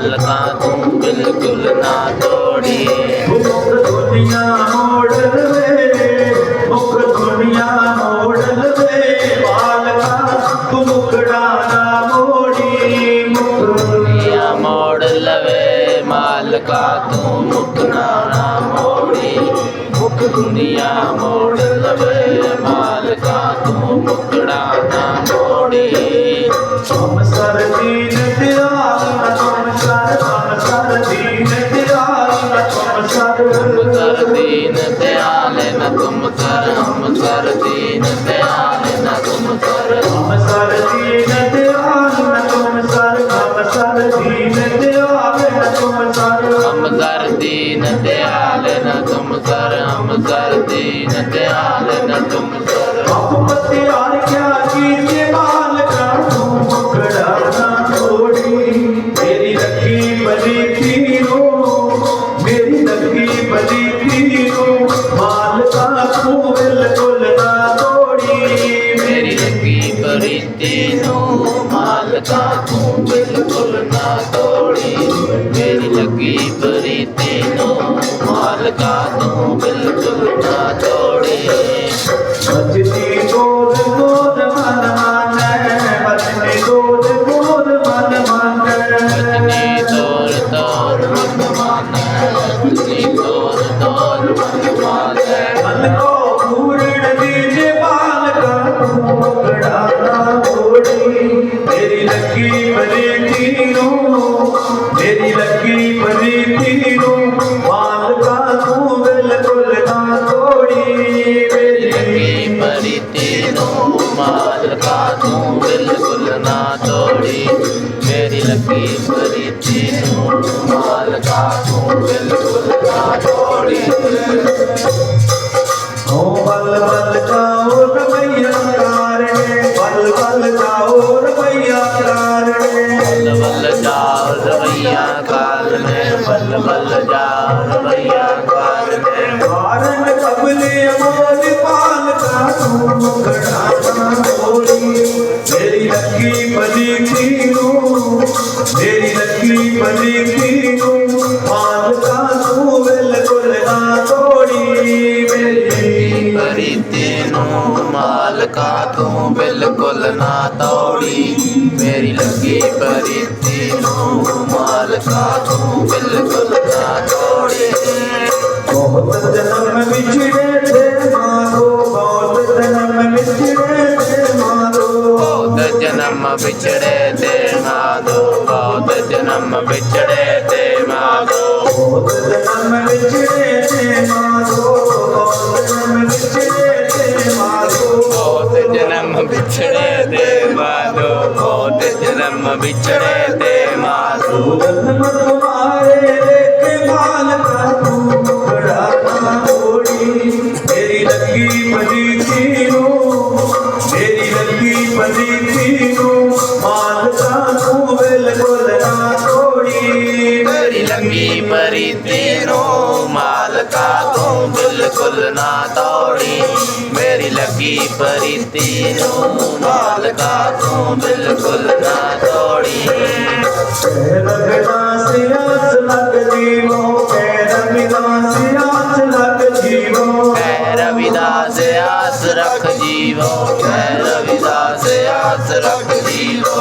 ਮਾਲਕਾ ਤੂੰ ਬਿਲਕੁਲ ਨਾ ਤੋੜੀ। ਮੁਖ ਦੁਨੀਆ ਮੋੜ ਲਵੇ ਮੁਖ ਦੁਨੀਆ ਮੋੜ ਲਵੇ। ਮਾਲਕਾ ਤੂੰ ਮੁਖੜਾ ਨਾ ਮੋੜੀ ਮੁਖ ਦੁਨੀਆ ਮੋੜ ਲਵੇ। ਮਾਲਕਾ ਤੂੰ ਮੁਕਣਾ ਨਾ ਮੋੜੀ ਮੁਖ ਦੁਨੀਆ ਮੋੜ ਲਵੇ। ਮਾਲਕਾ ਤੂੰ ਮੁਕਣਾ ਨਾ کرتی بیان تم کر ہم سر سر تم کر ہم تم کر ہم کیا رکھی بلی تھی۔ ਬਰੀਤੀ ਨੂੰ ਮਾਲਕਾ ਤੂੰ ਬਿਲਕੁਲ ਨਾ ਤੋੜੀ। ਮੇਰੀ ਲੱਗੀ ਬਰੀਤੀ ਨੂੰ ਮਾਲਕਾ ਤੂੰ ਬਿਲਕੁਲ ਨਾ ਤੋੜੀ। ਬਚਨੀ تینوں مال کا توں بالکل نہ توڑی۔ میری لکی بری تینوں مال کا توں بالکل نہ توڑی۔ بل بل جاؤ رویہ کرار بل بل جاؤ رویہ کرار بل بل جاؤ رویہ میں بل بل جاؤ رویہ کال میں بارن قبل مول کا تو بالکل نہ توڑی میری لگی پری تینوں مال کا تو بالکل نہ توڑی بہت جنم بچھڑے تھے مارو بہت جنم بچھڑے تھے مارو بہت جنم بچھڑے تھے ماگو بہت جنم بچھڑے تھے ماگو جنم بچھڑے تھے جنم بچھڑے تھے بہت جنم بچھڑے تھے ماگو بہت جنم بڑا لگی پڑی تھی میری لگی پڑی تھی سنگی مری تیرو مال کا تم بالکل نہ دوڑی میری لگی پری تیرو مال کا تم بالکل نہ دوڑی رویداس آس رکھ جیو۔ رویداس آس رکھ جیو۔